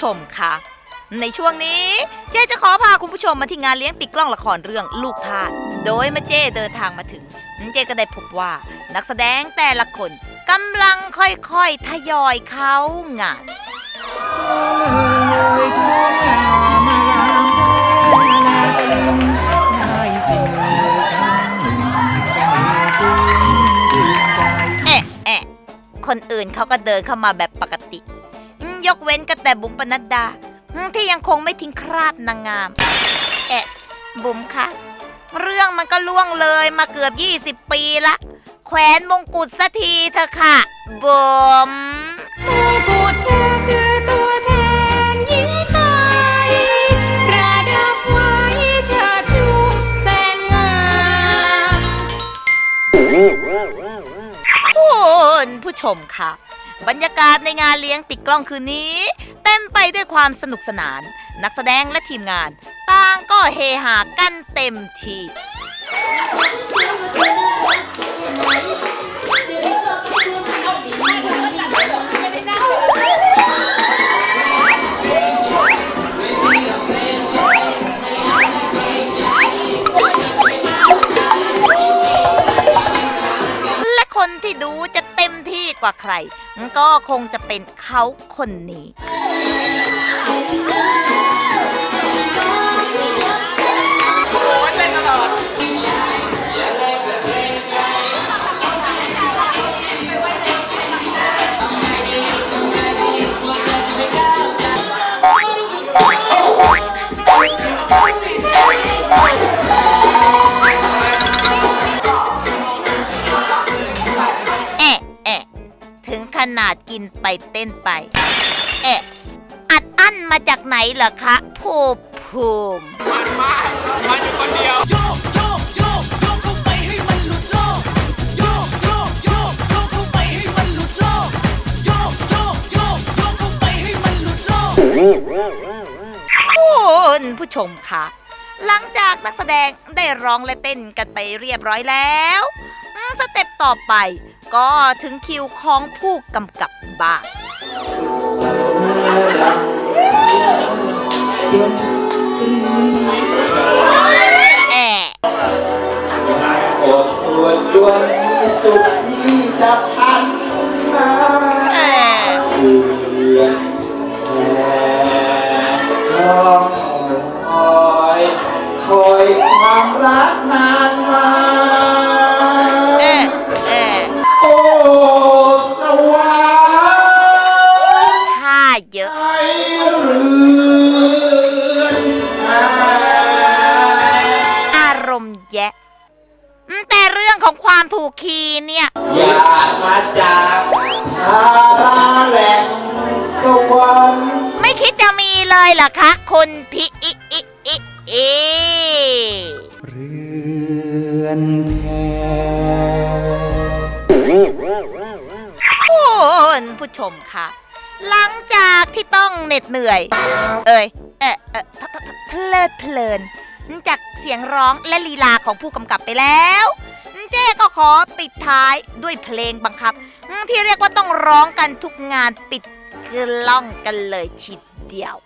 ชมคะในช่วงนี้เจ๊จะขอพาคุณผู้ชมมาที่งานเลี้ยงปิดกล้องละครเรื่องลูกทาสโดยเมื่อเจ๊เดินทางมาถึง เจ๊ก็ได้พบว่านักแสดงแต่ละคนกำลังค่อยๆทยอยเข้างานเองงามารามแท้และเอครั้งหนึ่งก็มีซึ้งถึงใจแอะแอะคนอื่นเขาก็เดินเข้ามาแบบปกติ ยกเว้นก็แต่บุ๋มปนัดดาอืมที่ยังคงไม่ทิ้งคราบนางงาม แอะบุ๋มคะเรื่องมันก็ล่วงเลยมาเกือบ 20 ปีละ แขวนมงกุฎสักทีเถอะค่ะบุ๋มมงกุฎเธอคือตัวแทนหญิงไทยประดับไว้เชิดชูแสนงามคุณผู้ชมค่ะ บรรยากาศในงานเลี้ยงปิดกล้องคืนนี้ เต็มไปด้วยความสนุกสนาน นักแสดงและทีมงาน ต่างก็เฮฮากันเต็มที่และคนที่ดูจะเต็มที่กว่าใคร ก็คงจะเป็นเขาคนนี้ นาดกินไปเต้นไปแอะอัดอั้นมาจากไหนเหรอคะภูมิภูมิโยกโยกโยกโยกเข้าไปให้มันหลุดโลก โยกโยกโยกโยกเข้าไปให้มันหลุดโลก โยกโยกโยกโยกเข้าไปให้มันหลุดโลก คุณผู้ชมค่ะหลังจากนักแสดงได้ร้องและเต้นกันไปเรียบร้อยแล้วอืม สเต็ปต่อไป ก็ถึงคิวของผู้กำกับบ้างแอะอดทวนดวงนี้สุดที่จะ ความถูกคีย์เนี่ยอยากมาจากทาราแหล่งสวรรค์ไม่คิดจะมีเลยเหรอคะคุณพิอิอิอิอิเรือนแพคุณผู้ชมค่ะ หลังจากที่ต้องเหน็ดเหนื่อย เอ้ยเออเออเพเพเพลิดเพลินจากเสียงร้องและลีลาของผู้กำกับไปแล้ว เจ๊ก็ขอปิดท้ายด้วยเพลงบังคับ ที่เรียกว่าต้องร้องกันทุกงานปิดกล้องกันเลยทีเดียว